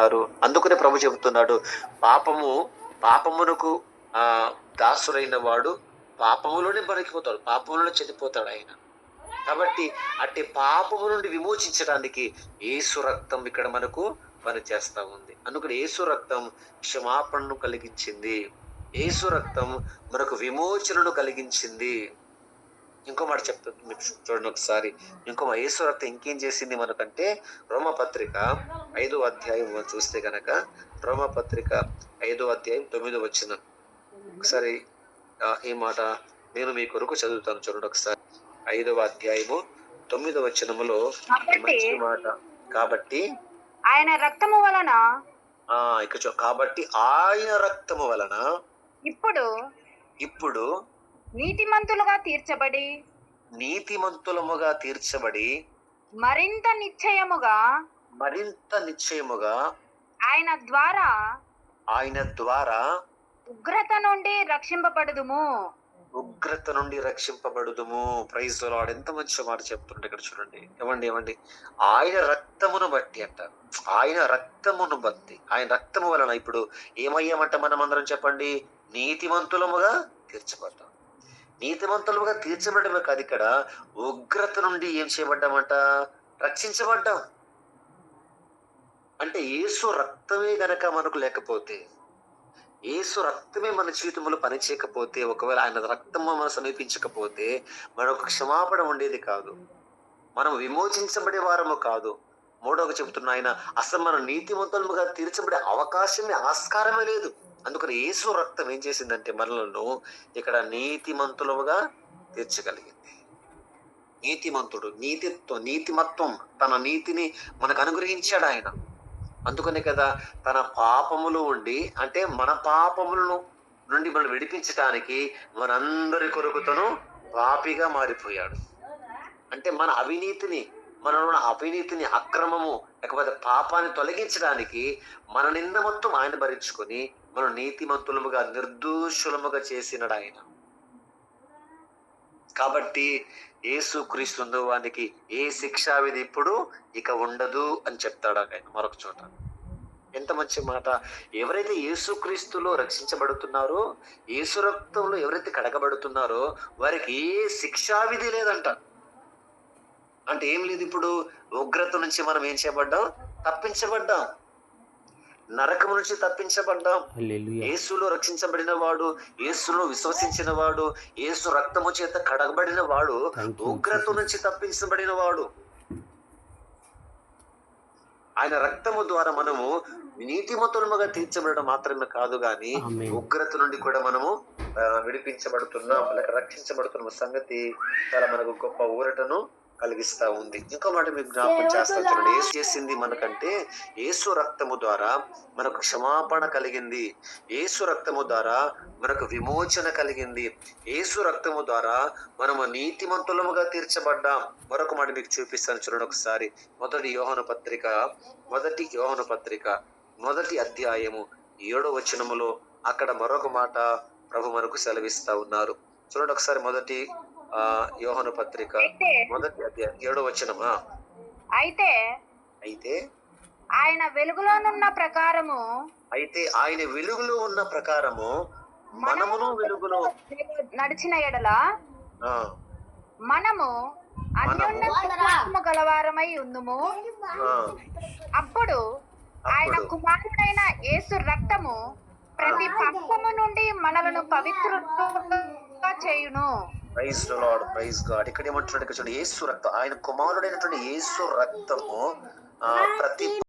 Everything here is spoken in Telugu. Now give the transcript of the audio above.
ఉన్నారు. అందుకనే ప్రభు చెబుతున్నాడు పాపము పాపమునకు ఆ దాసురైన వాడు పాపములోనే బతికిపోతాడు పాపములోనే చనిపోతాడు ఆయన. కాబట్టి అట్టి పాపము నుండి విమోచించడానికి ఏసు రక్తం ఇక్కడ మనకు పనిచేస్తా ఉంది. అందుకని ఏసు రక్తం క్షమాపణను కలిగించింది. ఏసు రక్తం మనకు విమోచనను కలిగించింది. ఇంకో మాట చెప్తుంది మీకు చూడండి ఒకసారి. ఇంకో రక్తం ఇంకేం చేసింది మనకంటే రోమపత్రిక ఐదో అధ్యాయం చూస్తే గనక రోమపత్రిక ఐదో అధ్యాయం తొమ్మిదో వచ్చిన ఒకసారి ఈ మాట నేను మీ కొరకు చదువుతాను చూడండి ఒకసారి. ఐదవ అధ్యాయము తొమ్మిదవ వచనములో మంచి మాట. కాబట్టి ఆయన రక్తము వలన ఆ ఇక కాబట్టి ఆయన రక్తము వలన ఇప్పుడు ఇప్పుడు నీతిమంతులుగా తీర్చబడి నీతిమంతులముగా తీర్చబడి మరింత నిశ్చయముగా మరింత నిశ్చయముగా ఆయన ద్వారా ఆయన ద్వారా ఉగ్రత నుండి రక్షింపబడుదుము. ఉగ్రత నుండి రక్షింపబడుదుము. ప్రైజ్ లాడ్ ఎంత మంచి మాట చెప్తుంటే ఇక్కడ చూడండి. ఏమండి ఏమండి? ఆయన రక్తమును బట్టి అంట ఆయన రక్తమును బట్టి. ఆయన రక్తము వలన ఇప్పుడు ఏమయ్యామంట మనం అందరం చెప్పండి? నీతిమంతులముగా తీర్చబడ్డాం నీతివంతులుగా తీర్చబడమే కాదు ఇక్కడ. ఉగ్రత నుండి ఏం చేయబడ్డామంట? రక్షించబడ్డాం. అంటే యేసు రక్తమే గనక మనకు లేకపోతే యేసు రక్తమే మన జీవితంలో పనిచేయకపోతే ఒకవేళ ఆయన రక్తము మనం సమీపించకపోతే మనకు క్షమాపణ ఉండేది కాదు. మనం విమోచించబడే వారము కాదు. మూడవగా చెబుతున్న ఆయన అసలు మన నీతివంతులుగా తీర్చబడే అవకాశమే ఆస్కారమే లేదు. అందుకని యేసు రక్తం ఏం చేసిందంటే మనలను ఇక్కడ నీతిమంతులుగా తీర్చగలిగింది. నీతిమంతుడు నీతిత్వం నీతిమత్వం తన నీతిని మనకు అనుగ్రహించాడు ఆయన. అందుకనే కదా తన పాపములు ఉండి అంటే మన పాపములను నుండి మనం విడిపించడానికి మనందరి కొరకుతను పాపిగా మారిపోయాడు. అంటే మన అవినీతిని మనలో ఉన్న అవినీతిని అక్రమము లేకపోతే పాపాన్ని తొలగించడానికి మన నింద మొత్తం ఆయన భరించుకొని మనం నీతిమంతులముగా నిర్దూషులముగా చేసినాడు ఆయన. కాబట్టి ఏసు క్రీస్తు వానికి ఏ శిక్షా విధి ఇప్పుడు ఇక ఉండదు అని చెప్తాడు ఆయన మరొక చోట. ఎంత మంచి మాట. ఎవరైతే యేసుక్రీస్తులో రక్షించబడుతున్నారో యేసు రక్తంలో ఎవరైతే కడగబడుతున్నారో వారికి ఏ శిక్షా విధి లేదంట. అంటే ఏం లేదు ఇప్పుడు ఉగ్రత నుంచి మనం ఏం చేయబడ్డాం? తప్పించబడ్డాం. నరకం నుంచి తప్పించబడ్డాం యేసులో రక్షించబడిన వాడు యేసులో విశ్వసించిన వాడు యేసు రక్తము చేత కడగబడిన వాడు ఉగ్రత. నుంచి తప్పించబడిన వాడు ఆయన రక్తము ద్వారా మనము నీతిమతులముగా తీర్చబడడం మాత్రమే కాదు గాని. ఉగ్రత నుండి కూడా మనము విడిపించబడుతున్నాం లేక రక్షించబడుతున్న సంగతి చాలా మనకు గొప్ప ఊరటను కలిగిస్తా ఉంది. ఇంకో మాట మీకు జ్ఞాపకం చేస్తా చూడండి. ఏసు చేసింది మనకంటే ఏసు రక్తము ద్వారా మనకు క్షమాపణ కలిగింది. ఏసు రక్తము ద్వారా మనకు విమోచన కలిగింది. ఏసు రక్తము ద్వారా మనము నీతిమంతులముగా తీర్చబడ్డాం. మరొక మాట మీకు చూపిస్తాను చూడండి ఒకసారి. మొదటి యోహన పత్రిక మొదటి యోహన పత్రిక మొదటి అధ్యాయము ఏడో వచనములో అక్కడ మరొక మాట ప్రభు మనకు సెలవిస్తా ఉన్నారు. చూడండి ఒకసారి మొదటి ఆ యోహన పత్రిక మొదటి అధ్యాయం ఏడో వచనమా అయితే అయితే ఆయన వెలుగులోనున్న ప్రకారము అయితే ఆయన వెలుగులో ఉన్న ప్రకారము మనమును వెలుగులో నడిచిన ఎడల మనము అన్యోన్యము గలవారమై ఉందుము. అప్పుడు ఆయన కుమారుడైన యేసు రక్తము ప్రతి పాపము నుండి మనలను పవిత్రులుగా చేయును. ప్రైజ్ లార్డ్ ప్రైజ్ గాడ్ ఇక్కడ ఏమంటున్నాడు ఇక్కడ చూడండి యేసు రక్తం ఆయన కుమారుడైనటువంటి యేసు రక్తము ఆ, ప్రతి